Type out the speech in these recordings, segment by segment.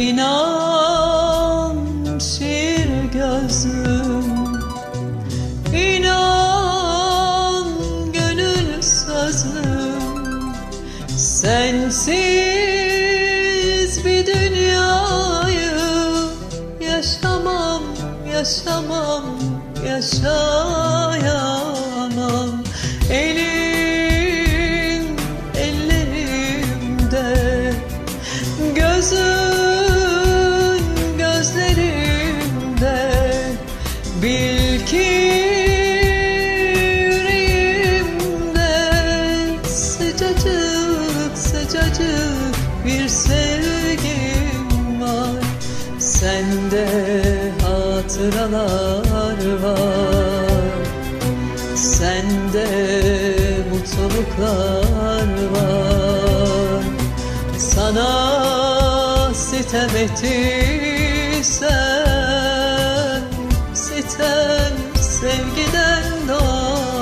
İnan şiir gözlüm İnan gönül sözlüm Sensiz bir dünyayı Yaşamam, yaşamam, yaşamam Sende hatıralar var. Sende mutluluklar var. Sana sitem ettiysem Sitem sevgiden doğar.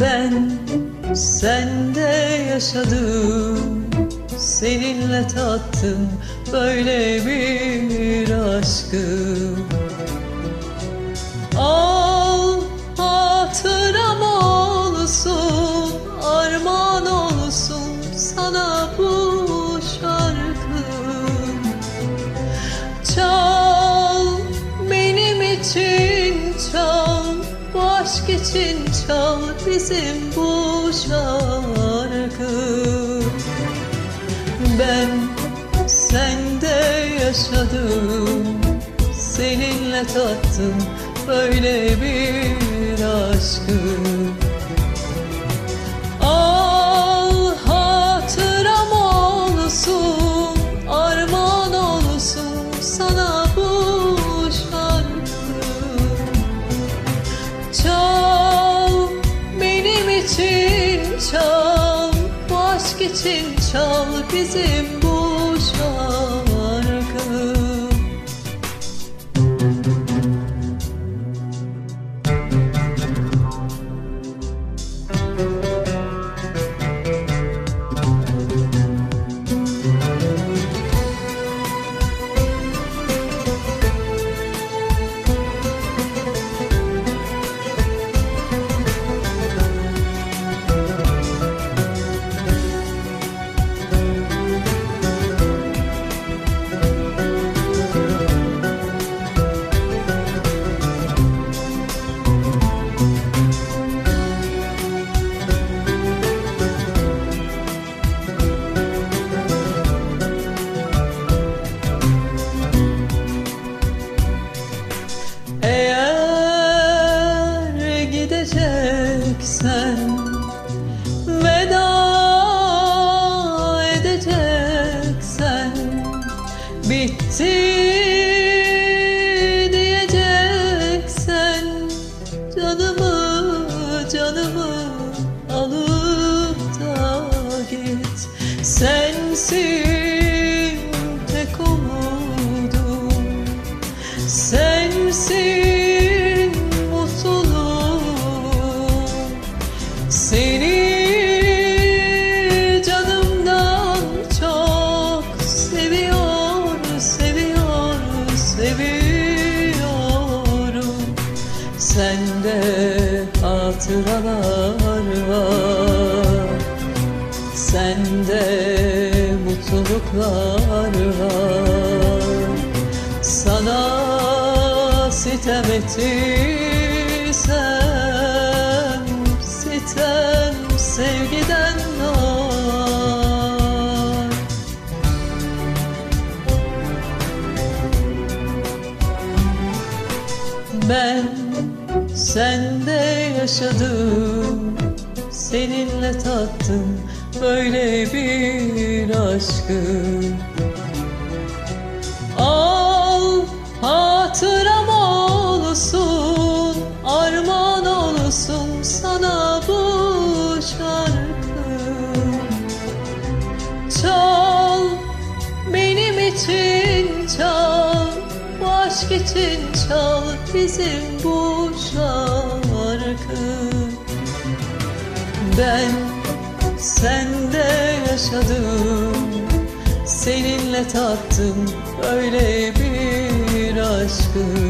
Ben sende yaşadım Seninle tattım böyle bir aşkı. Al hatıram olsun Armağan olsun sana bu şarkı. Çal benim için çal Bu aşk için çal bizim bu şarkı. Ben sende yaşadım Seninle tattım böyle bir aşkı için çal bizim bu şarkı Canımı alıp da git. Sensin tek umudum. Sensin mutluluğum Seni canımdan çok seviyor, seviyor, seviyorum. Sende hatıralar var. Sende mutluluklar var. Sana sitem ettiysem Sitem sevgiden yaşadım. Seninle tattım böyle bir aşkı. Al hatıram olsun Armağan olsun sana bu şarkı. Çal benim için çal aşk için çal bizim bu şarkı Ben sende yaşadım Seninle tattım böyle bir aşkı